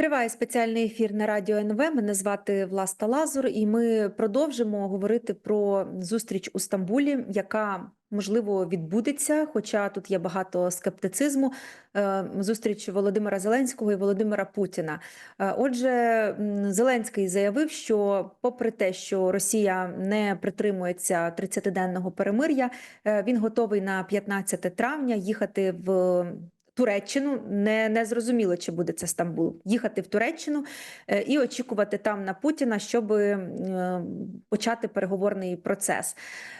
Триває спеціальний ефір на радіо НВ. Мене звати Власта Лазур, і ми продовжимо говорити про зустріч у Стамбулі, яка можливо відбудеться. Хоча тут є багато скептицизму. Е, Зустріч Володимира Зеленського і Володимира Путіна. Е, Отже, Зеленський заявив, що, попри те, що Росія не притримується 30-денного перемир'я, е, він готовий на 15 травня їхати в. Туреччину не, не зрозуміло, чи буде це Стамбул. Їхати в Туреччину е, і очікувати там на Путіна, щоб е, почати переговорний процес.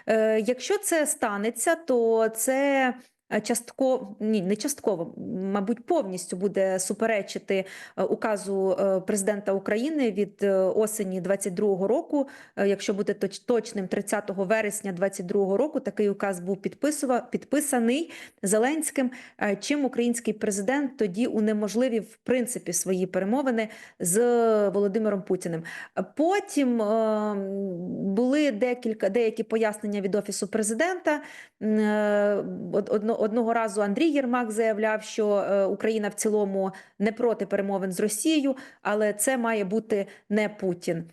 Е, Якщо це станеться, то це частково ні, не частково, мабуть, повністю буде суперечити е, указу е, президента України від е, осені 22-го року. Е, Якщо бути точним, 30 вересня 22-го року такий указ був підписаний Зеленським. Е, Чим український президент тоді унеможливив в принципі свої перемовини з Володимиром Путіним. Е, Потім е, були декілька деякі пояснення від офісу президента. Е, одно- одного разу Андрій Єрмак заявляв, що е, Україна в цілому не проти перемовин з Росією, але це має бути не Путін.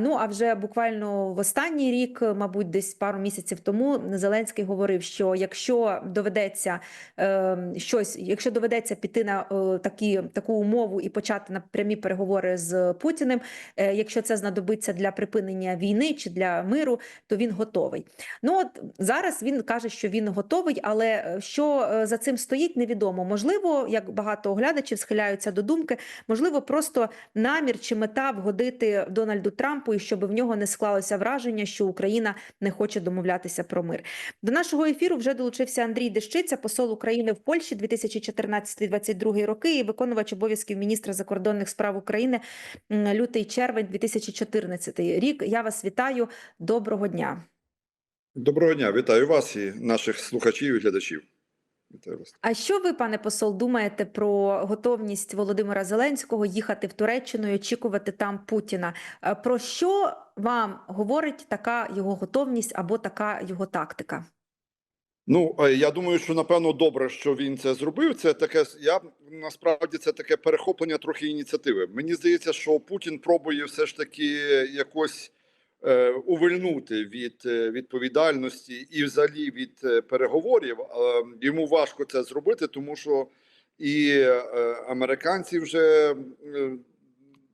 Ну а вже буквально в останній рік, мабуть, десь пару місяців тому, Зеленський говорив, що якщо доведеться е, щось, якщо доведеться піти на е, такі таку умову і почати на прямі переговори з Путіним, якщо це знадобиться для припинення війни чи для миру, то він готовий. Ну от зараз він каже, що він готовий, але що е, за цим стоїть, невідомо. Можливо, як багато оглядачів схиляються до думки, можливо, просто намір чи мета вгодити Дональду Трампу, і щоб в нього не склалося враження, що Україна не хоче домовлятися про мир. До нашого ефіру вже долучився Андрій Дещиця, посол України в Польщі 2014-2022 роки і виконувач обов'язків міністра закордонних справ України лютий-червень 2014 рік. Я вас вітаю. Доброго дня. Доброго дня, вітаю вас і наших слухачів і глядачів. Вітаю вас. А що ви, пане посол, думаєте про готовність Володимира Зеленського їхати в Туреччину і очікувати там Путіна? Е, Про що вам говорить така його готовність або така його тактика? Ну е, я думаю, що напевно добре, що він це зробив. Це таке я насправді це таке перехоплення трохи ініціативи. Мені здається, що Путін пробує все ж таки якось увильнути від е, відповідальності і взагалі від е, переговорів. Е, йому важко це зробити, тому що і е, американці вже е,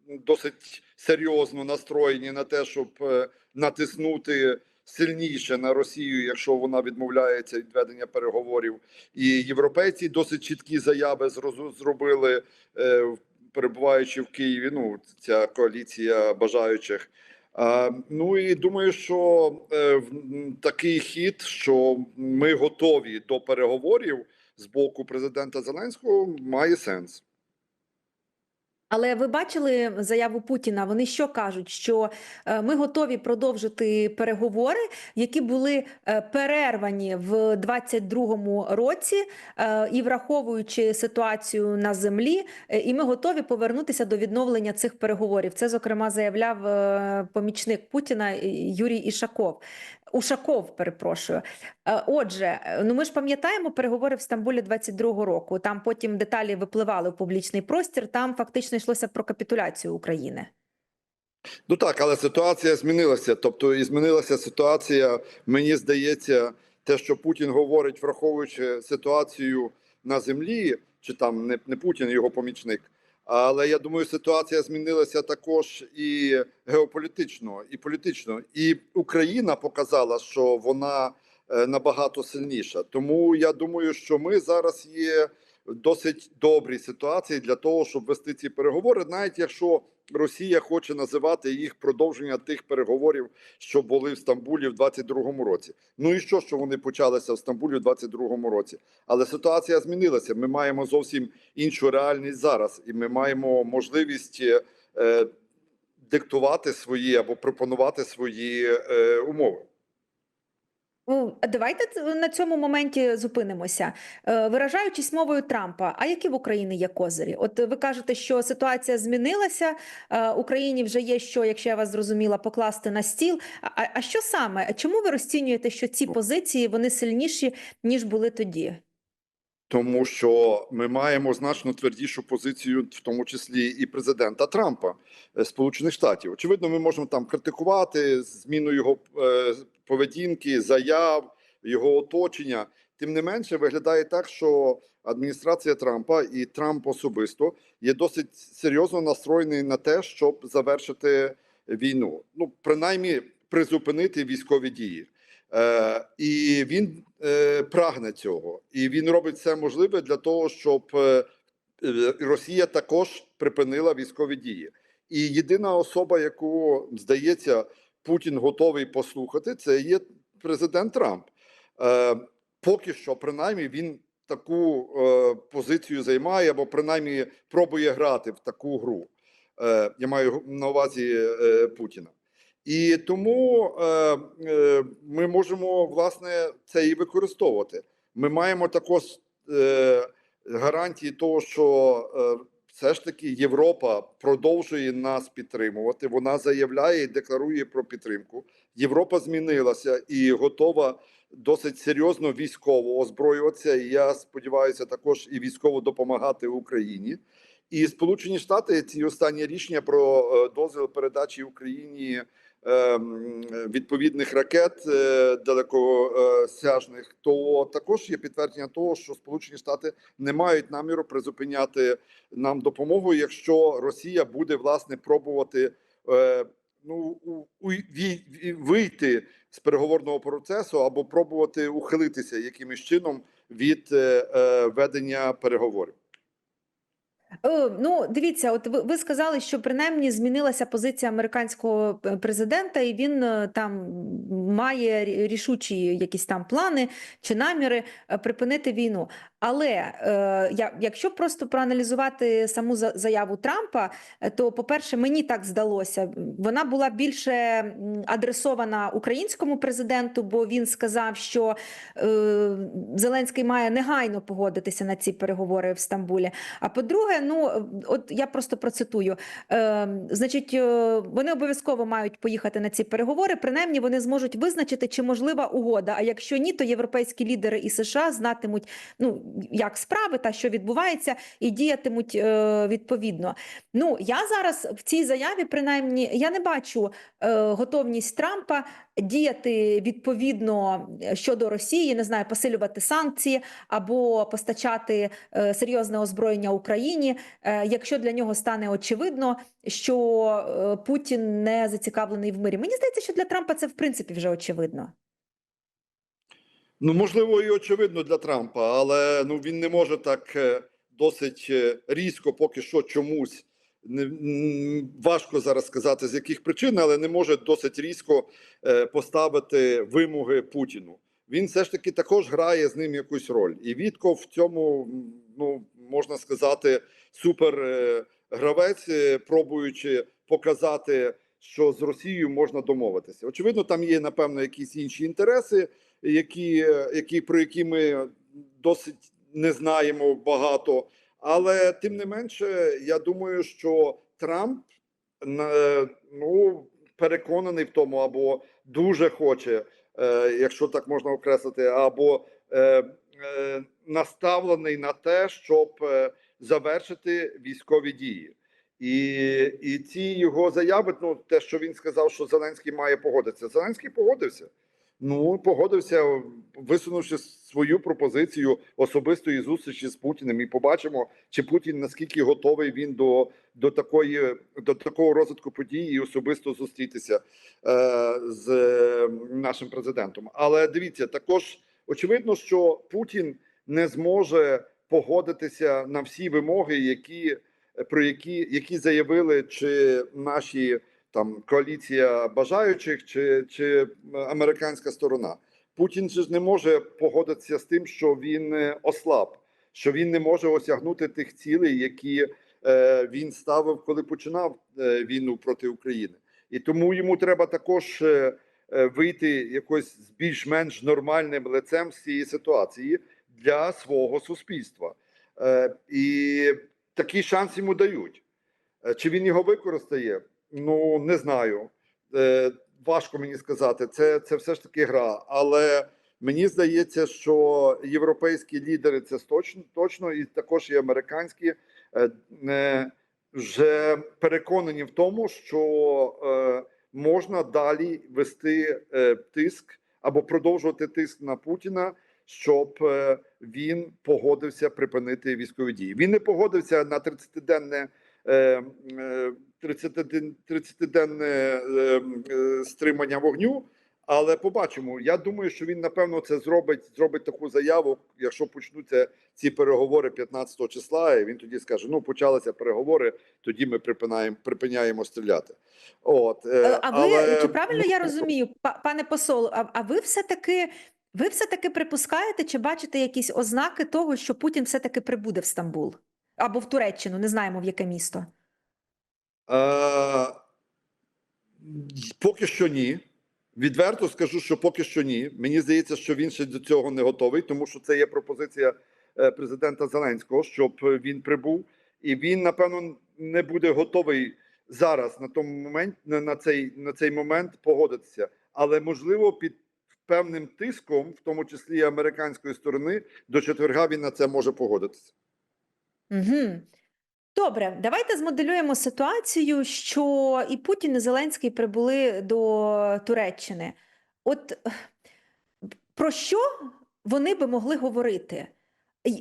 досить серйозно настроєні на те, щоб е, натиснути сильніше на Росію, якщо вона відмовляється від ведення переговорів. І європейці досить чіткі заяви зробили, е, перебуваючи в Києві. Ну, ця коаліція бажаючих. А, ну і думаю, що е, такий хід, що ми готові до переговорів з боку президента Зеленського, має сенс. Але ви бачили заяву Путіна? Вони що кажуть? Що е, ми готові продовжити переговори, які були е, перервані в 22-му році, е, і враховуючи ситуацію на землі, і ми готові повернутися до відновлення цих переговорів. Це зокрема заявляв помічник Путіна Юрій Ішаков. Ушаков, перепрошую. Е, Отже, е, ну ми ж пам'ятаємо переговори в Стамбулі 22-го року. Там потім деталі випливали в публічний простір. Там фактично йшлося про капітуляцію України. Ну так, але ситуація змінилася. Тобто, і змінилася ситуація. Мені здається, те, що Путін говорить, враховуючи ситуацію на землі, чи там не, не Путін, його помічник. Але я думаю, ситуація змінилася також і геополітично, і політично. І Україна показала, що вона е, набагато сильніша. Тому я думаю, що ми зараз є в досить добрій ситуації для того, щоб вести ці переговори, навіть якщо Росія хоче називати їх продовження тих переговорів, що були в Стамбулі в 22-му році. Ну і що, що вони почалися в Стамбулі в 22-му році? Але ситуація змінилася. Ми маємо зовсім іншу реальність зараз, і ми маємо можливість е, диктувати свої або пропонувати свої е, умови. Давайте на цьому моменті зупинимося. Е, Виражаючись мовою Трампа, а які в Україні є козирі? От ви кажете, що ситуація змінилася. е, Україні вже є що, якщо я вас зрозуміла, покласти на стіл. А- а що саме? Чому ви розцінюєте, що ці позиції вони сильніші ніж були тоді? Тому що ми маємо значно твердішу позицію, в тому числі і президента Трампа е, Сполучених Штатів. Очевидно, ми можемо там критикувати зміну його е, поведінки, заяв, його оточення. Тим не менше, виглядає так, що адміністрація Трампа і Трамп особисто є досить серйозно настроєний на те, щоб завершити війну. Ну, принаймні, призупинити військові дії. Е, і він е, прагне цього, і він робить все можливе для того, щоб е, Росія також припинила військові дії. І єдина особа, яку здається, Путін готовий послухати, це є президент Трамп. Поки що, принаймні, він таку позицію займає, або принаймні пробує грати в таку гру. Я маю на увазі Путіна. І тому е, е, ми можемо власне це і використовувати. Ми маємо також е, гарантії того, що е, все ж таки Європа продовжує нас підтримувати. Вона заявляє і декларує про підтримку. Європа змінилася і готова досить серйозно військово озброюватися. І я сподіваюся, також і військово допомагати Україні. І Сполучені Штати ці останні рішення про е, дозвіл передачі Україні відповідних ракет е, далекосяжних, то також є підтвердження того, що Сполучені Штати не мають наміру призупиняти нам допомогу, якщо Росія буде власне пробувати е, ну вийти з переговорного процесу або пробувати ухилитися якимось чином від е, ведення переговорів. Е, Ну, дивіться, от ви, сказали, що принаймні змінилася позиція американського е, президента, і він е, там має рішучі якісь там плани чи наміри припинити війну. Але е, якщо просто проаналізувати саму за- заяву Трампа, е, то, по-перше, мені так здалося, вона була більше адресована українському президенту, бо він сказав, що е, Зеленський має негайно погодитися на ці переговори в Стамбулі. А по-друге, ну от я просто процитую: значить, вони обов'язково мають поїхати на ці переговори. Принаймні вони зможуть визначити, чи можлива угода. А якщо ні, то європейські лідери і США знатимуть, ну як справи та що відбувається, і діятимуть е, відповідно. Ну я зараз в цій заяві, принаймні, я не бачу е, готовність Трампа діяти відповідно е, щодо Росії, не знаю, посилювати санкції або постачати е, серйозне озброєння Україні, е, якщо для нього стане очевидно, що е, Путін не зацікавлений в мирі. Мені здається, що для Трампа це в принципі вже очевидно. Ну, можливо, і очевидно для Трампа, але ну він не може так е, досить е, різко, поки що чомусь. Не важко зараз сказати з яких причин, але не може досить різко е, поставити вимоги Путіну. Він все ж таки також грає з ним якусь роль. І Вітков в цьому, ну можна сказати, супер гравець, е, пробуючи показати, що з Росією можна домовитися. Очевидно, там є напевно якісь інші інтереси які, які про які ми досить не знаємо багато. Але тим не менше, я думаю, що Трамп ну переконаний в тому, або дуже хоче, е, якщо так можна окреслити, або е, е, наставлений на те, щоб завершити військові дії. І, і ці його заяви, ну те, що він сказав, що Зеленський має погодитися. Зеленський погодився. Ну, погодився, висунувши свою пропозицію особистої зустрічі з Путіним, і побачимо, чи Путін наскільки готовий він до до такої до такого розвитку подій і особисто зустрітися е, з е, нашим президентом. Але дивіться, також очевидно, що Путін не зможе погодитися на всі вимоги, які про які, які заявили чи наші там коаліція бажаючих чи, чи американська сторона. Путін же ж не може погодитися з тим, що він е, ослаб, що він не може осягнути тих цілей, які е, він ставив, коли починав е, війну проти України, і тому йому треба також е, вийти якось з більш-менш нормальним лицем з цієї ситуації для свого суспільства, е, і такий шанс йому дають. Чи він його використає? Ну не знаю. Е, важко мені сказати. Це, це все ж таки гра, але Мені здається, що європейські лідери це точно, точно і також і американські е, вже переконані в тому, що е, можна далі вести е, тиск або продовжувати тиск на Путіна, щоб е, він погодився припинити військові дії. Він не погодився на 30-денне е, е, 30-ден- 30-денне е, е, стримання вогню. Але побачимо. Я думаю, що він напевно це зробить. Зробить таку заяву, якщо почнуться ці переговори 15 числа. І він тоді скаже: ну почалися переговори, тоді ми припинаємо припиняємо стріляти. От е, А ви чи правильно я розумію, пане посол? А, а ви все таки ви все таки припускаєте чи бачите якісь ознаки того, що Путін все таки прибуде в Стамбул або в Туреччину? Не знаємо в яке місто. Е, поки що ні. Відверто скажу, що поки що ні. Мені здається, що він ще до цього не готовий, тому що це є пропозиція е, президента Зеленського, щоб він прибув, і він напевно не буде готовий зараз на тому момент на цей на цей момент погодитися, але можливо під певним тиском, в тому числі і американської сторони, до четверга він на це може погодитися. Угу. Добре, давайте змоделюємо ситуацію, що і Путін, і Зеленський прибули до Туреччини. От про що вони би могли говорити?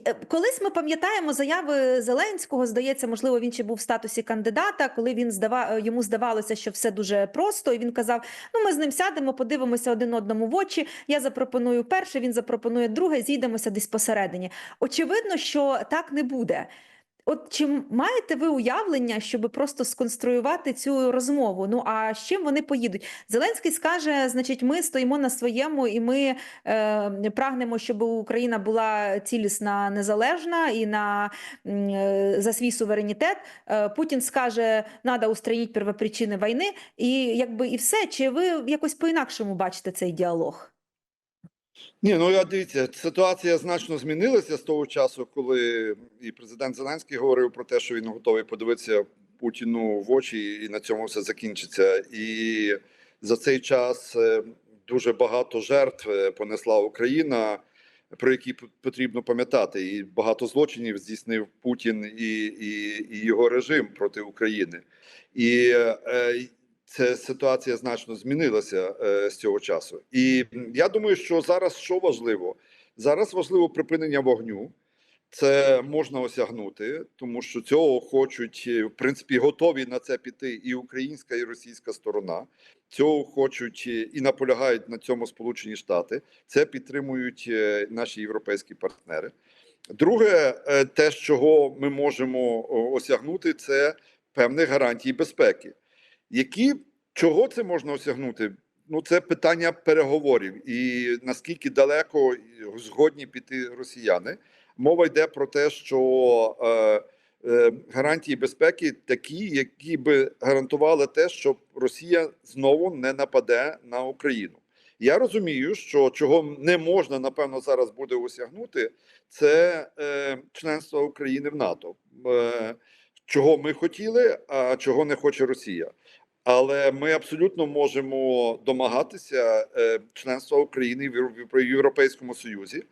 Е, Колись ми пам'ятаємо заяви Зеленського, здається, можливо, він ще був в статусі кандидата, коли він здава... е, йому здавалося, що все дуже просто, і він казав: ну, ми з ним сядемо, подивимося один одному в очі. Я запропоную перше, він запропонує друге, зійдемося десь посередині. Очевидно, що так не буде. От чи маєте ви уявлення, щоб просто сконструювати цю розмову? Ну а з чим вони поїдуть? Зеленський скаже: значить, ми стоїмо на своєму, і ми е, прагнемо, щоб Україна була цілісна, незалежна і на е, за свій суверенітет. Е, Путін скаже, треба устранити первопричини війни, і якби і все. Чи ви якось по-інакшому бачите цей діалог? Ні, ну я дивіться, ситуація значно змінилася з того часу, коли і президент Зеленський говорив про те, що він готовий подивитися Путіну в очі, і на цьому все закінчиться. І за цей час е, дуже багато жертв е, понесла Україна, про які потрібно пам'ятати, і багато злочинів здійснив Путін і, і, і його режим проти України. І е, це ситуація значно змінилася е, з цього часу. І я думаю, що зараз що важливо? Зараз важливо припинення вогню. Це можна осягнути, тому що цього хочуть е, в принципі готові на це піти і українська, і російська сторона. Цього хочуть е, і наполягають на цьому Сполучені Штати. Це підтримують наші європейські партнери. Друге, те, чого ми можемо осягнути, це певних гарантій безпеки. Які чого це можна осягнути? Ну, це питання переговорів, і наскільки далеко згодні піти росіяни. Мова йде про те, що е, е, гарантії безпеки такі, які би гарантували те, що Росія знову не нападе на Україну. Я розумію, що чого не можна напевно зараз буде осягнути, це е, членство України в НАТО. Е, чого ми хотіли, а чого не хоче Росія. Але ми абсолютно можемо домагатися е, членства України в Європейському Союзі.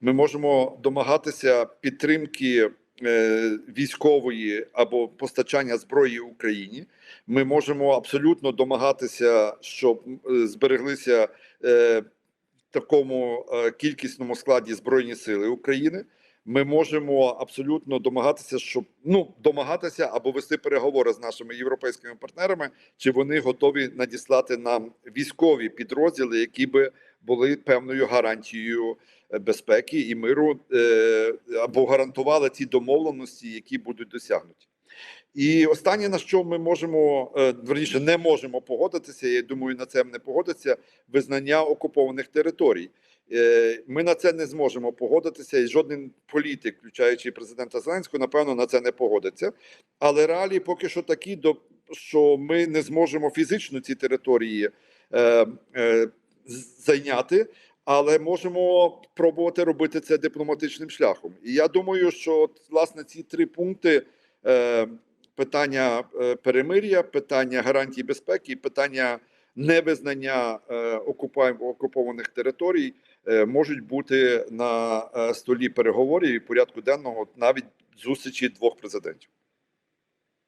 Ми можемо домагатися підтримки е, військової або постачання зброї Україні. Ми можемо абсолютно домагатися, щоб е, збереглися в такому кількісному складі збройні сили України. Ми можемо абсолютно домагатися, щоб ну домагатися або вести переговори з нашими європейськими партнерами, чи вони готові надіслати нам військові підрозділи, які би були певною гарантією е, безпеки і миру, е, або гарантували ці домовленості, які будуть досягнуті. І останнє на що ми можемо е, верніше не можемо погодитися. Я думаю, на це не погодиться визнання окупованих територій. Е, Ми на це не зможемо погодитися, і жоден політик, включаючи президента Зеленського, напевно, на це не погодиться. Але реалії поки що такі, до що ми не зможемо фізично ці території е, зайняти, але можемо пробувати робити це дипломатичним шляхом. І я думаю, що власне ці три пункти. Питання е, перемир'я, питання гарантій безпеки, питання невизнання е, окупованих територій е, можуть бути на столі переговорів і порядку денного навіть зустрічі двох президентів.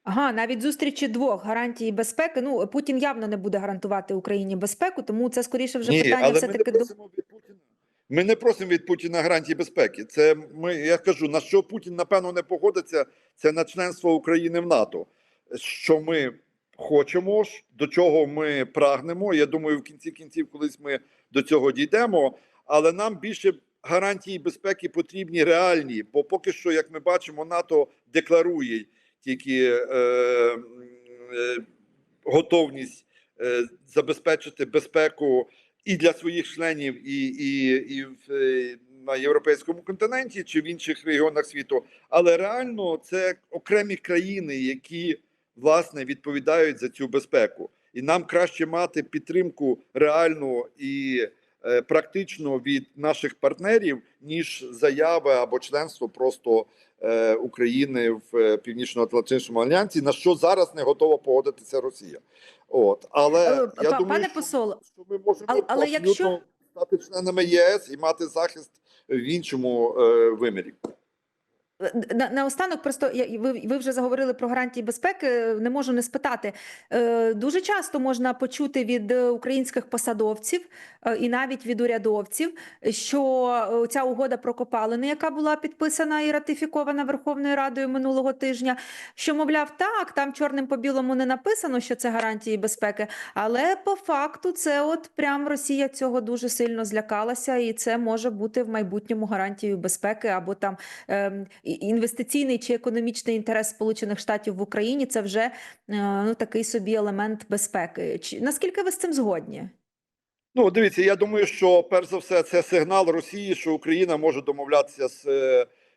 Ага, навіть зустрічі двох гарантій безпеки. Ну, Путін явно не буде гарантувати Україні безпеку, тому це скоріше вже Ні, питання все таки до від. Ми не просимо від Путіна гарантії безпеки. Це ми, я кажу, на що Путін напевно не погодиться, це на членство України в НАТО. Що ми хочемо, до чого ми прагнемо. Я думаю, в кінці кінців колись ми до цього дійдемо. Але нам більше гарантії безпеки потрібні реальні, бо поки що, як ми бачимо, НАТО декларує тільки е, е, готовність е, забезпечити безпеку і для своїх членів, і, і, і в, е, на європейському континенті чи в інших регіонах світу. Але реально це окремі країни, які власне відповідають за цю безпеку, і нам краще мати підтримку реальну і е, практично від наших партнерів, ніж заяви або членство просто е, України в е, Північно-Атлантичному альянсі, на що зараз не готова погодитися Росія. От але Е, я па- думаю, пане що, посол, що ми можемо але- але якщо- стати членами ЄС і мати захист в іншому е, вимірі. На, наостанок, просто я, ви, ви вже заговорили про гарантії безпеки. Не можу не спитати. Е, дуже часто можна почути від е, українських посадовців е, і навіть від урядовців, що е, ця угода про копалини, яка була підписана і ратифікована Верховною Радою минулого тижня, що мовляв, так там чорним по білому не написано, що це гарантії безпеки, але по факту це от прям Росія цього дуже сильно злякалася, і це може бути в майбутньому гарантією безпеки або там. і- інвестиційний чи економічний інтерес Сполучених Штатів в Україні це вже е, ну, такий собі елемент безпеки. Чи наскільки ви з цим згодні? Ну, дивіться, я думаю, що перш за все це сигнал Росії, що Україна може домовлятися з,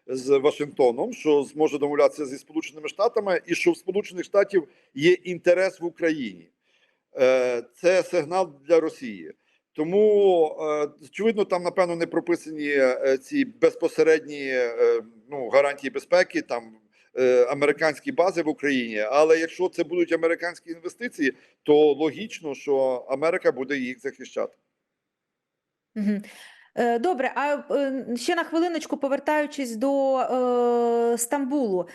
з Вашингтоном, що зможе домовлятися зі Сполученими Штатами, і що в Сполучених Штатів є інтерес в Україні. Е, Це сигнал для Росії. Тому е, очевидно, там напевно не прописані е, ці безпосередні е, ну, гарантії безпеки, там американські бази в Україні. Але якщо це будуть американські інвестиції, то логічно, що Америка буде їх захищати. Добре, а ще на хвилиночку, повертаючись до е, Стамбулу.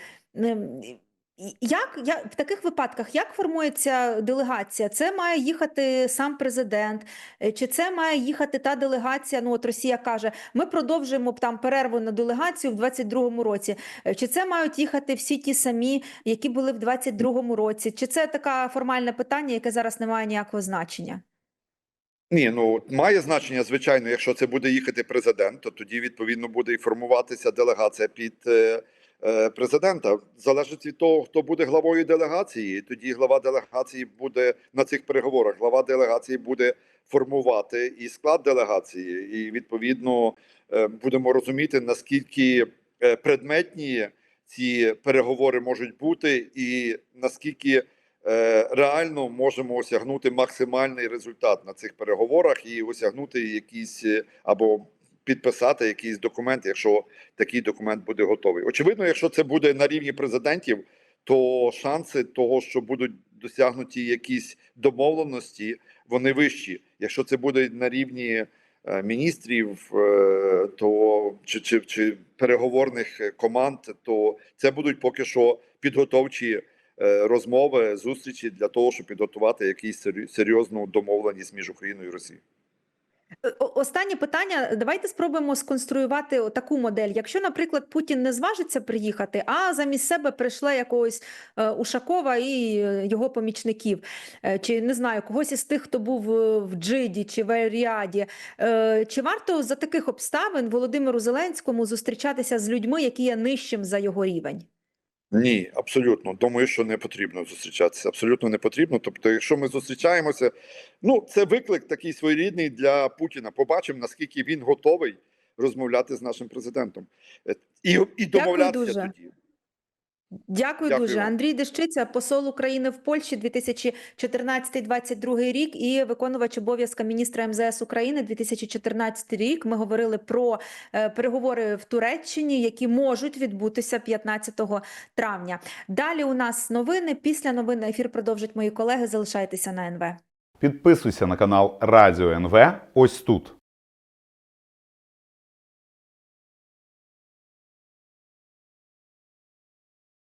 Як, як в таких випадках як формується делегація? Це має їхати сам президент, Е, чи це має їхати та делегація? Ну от Росія каже, ми продовжуємо там перерву на делегацію в 22-му році. Е, Чи це мають їхати всі ті самі, які були в 22-му році? Чи це таке формальне питання, яке зараз не має ніякого значення? Ні, ну має значення, звичайно, якщо це буде їхати президент, то тоді відповідно буде і формуватися делегація під е, президента. Залежить від того, хто буде главою делегації. Тоді глава делегації буде на цих переговорах. Глава делегації буде формувати і склад делегації, і відповідно е, будемо розуміти наскільки е, предметні ці переговори можуть бути, і наскільки е, реально можемо осягнути максимальний результат на цих переговорах і осягнути якісь е, або підписати якийсь документ, якщо такий документ буде готовий. Очевидно, якщо це буде на рівні президентів, то шанси того, що будуть досягнуті якісь домовленості, вони вищі. Якщо це буде на рівні е, міністрів, е, то чи, чи, чи переговорних команд, то це будуть поки що підготовчі е, розмови, зустрічі для того, щоб підготувати сері- серйозну домовленість між Україною і Росією. Останнє питання. Давайте спробуємо сконструювати таку модель. Якщо, наприклад, Путін не зважиться приїхати, а замість себе прийшла якогось е, Ушакова і е, його помічників, е, чи не знаю, когось із тих, хто був в Джиді чи в Ер-Ріаді, е, чи варто за таких обставин Володимиру Зеленському зустрічатися з людьми, які є нижчим за його рівень? Ні, абсолютно. Думаю, що не потрібно зустрічатися. Абсолютно не потрібно. Тобто, якщо ми зустрічаємося, ну це виклик такий своєрідний для Путіна. Побачимо, наскільки він готовий розмовляти з нашим президентом Е, і, і домовлятися тоді. Дякую, Дякую дуже. вам. Андрій Дещиця, посол України в Польщі 2014-2022 рік і виконувач обов'язка міністра МЗС України 2014 рік. Ми говорили про е, переговори в Туреччині, які можуть відбутися 15 травня. Далі у нас новини. Після новин ефір продовжать мої колеги. Залишайтеся на НВ. Підписуйся на канал Радіо НВ ось тут.